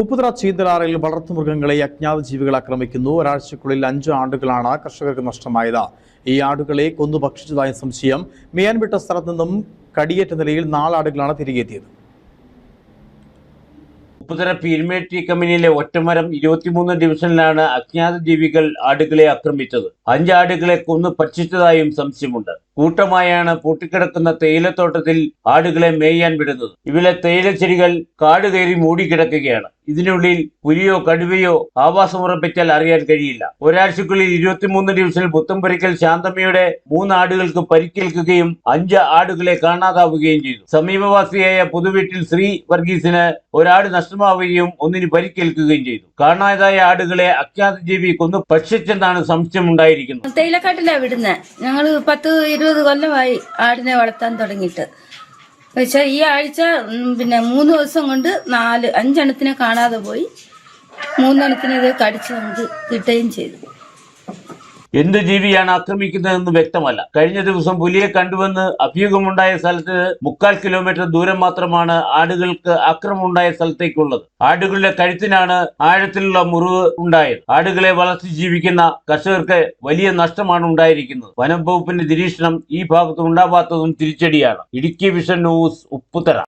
ഉപ്പുതറ ചീന്തലാറിൽ വളർത്തുമൃഗങ്ങളെ അജ്ഞാത ജീവികൾ ആക്രമിക്കുന്നു. ഒരാഴ്ചക്കുള്ളിൽ അഞ്ച് ആടുകളാണ് കർഷകർക്ക് നഷ്ടമായത്. ഈ ആടുകളെ കൊന്നു ഭക്ഷിച്ചതായ സംശയം. മേയാൻ വിട്ട സ്ഥലത്ത് നിന്നും കടിയേറ്റ നിലയിൽ നാലാടുകളാണ് തിരികെ എത്തിയത്. ഉപ്പുതറ പീരുമേട്ടി കമ്പനിയിലെ ഒറ്റമരം ഇരുപത്തിമൂന്ന് ഡിവിഷനിലാണ് അജ്ഞാത ജീവികൾ ആടുകളെ ആക്രമിച്ചത്. അഞ്ച് ആടുകളെ കൊന്നു ഭക്ഷിച്ചതായും സംശയമുണ്ട്. കൂട്ടമായാണ് പൂട്ടിക്കിടക്കുന്ന തേയിലത്തോട്ടത്തിൽ ആടുകളെ മേയാൻ വിടുന്നത്. ഇവിലെ തേയിലച്ചെടികൾ കാട് കയറി മൂടിക്കിടക്കുകയാണ്. ഇതിനുള്ളിൽ പുലിയോ കടുവയോ ആവാസം ഉറപ്പിച്ചാൽ അറിയാൻ കഴിയില്ല. ഒരാഴ്ചക്കുള്ളിൽ ഇരുപത്തിമൂന്ന് ഡിവിഷനിൽ പുത്തമ്പരിക്കൽ ശാന്തമ്മയുടെ മൂന്ന് ആടുകൾക്ക് പരിക്കേൽക്കുകയും അഞ്ച് ആടുകളെ കാണാതാവുകയും ചെയ്തു. സമീപവാസിയായ പുതുവീട്ടിൽ ശ്രീ വർഗീസിന് ഒരാട് നഷ്ടമാവുകയും ഒന്നിന് പരിക്കേൽക്കുകയും ചെയ്തു. കാണാതായ ആടുകളെ അജ്ഞാത ജീവി കൊന്നു ഭക്ഷിച്ചെന്നാണ് സംശയമുണ്ടായിരിക്കുന്നത്. തേയിലക്കാട്ടിലാണ് വിടുന്നത് ഞങ്ങൾ പത്ത് ഇരുപത് കൊല്ലമായി ആടിനെ വളർത്താൻ തുടങ്ങിയിട്ട്. പക്ഷെ ഈ ആഴ്ച പിന്നെ മൂന്ന് ദിവസം കൊണ്ട് നാല് അഞ്ചെണ്ണത്തിനെ കാണാതെ പോയി. മൂന്നെണ്ണത്തിനെ ഇത് കടിച്ച് നമുക്ക് കിട്ടുകയും ചെയ്തു. എന്ത് ജീവിയാണ് ആക്രമിക്കുന്നതെന്ന് വ്യക്തമല്ല. കഴിഞ്ഞ ദിവസം പുലിയെ കണ്ടുവെന്ന് അഭ്യൂഹമുണ്ടായ സ്ഥലത്ത് മുക്കാൽ കിലോമീറ്റർ ദൂരം മാത്രമാണ് ആടുകൾക്ക് ആക്രമമുണ്ടായ സ്ഥലത്തേക്കുള്ളത്. ആടുകളുടെ കഴുത്തിനാണ് ആഴത്തിലുള്ള മുറിവ് ഉണ്ടായത്. ആടുകളെ വളർത്തി ജീവിക്കുന്ന കർഷകർക്ക് വലിയ നഷ്ടമാണ് ഉണ്ടായിരിക്കുന്നത്. വനം വകുപ്പിന്റെ നിരീക്ഷണം ഈ ഭാഗത്ത് ഉണ്ടാവാത്തതും തിരിച്ചടിയാണ്. Idukki vision news Upputhara.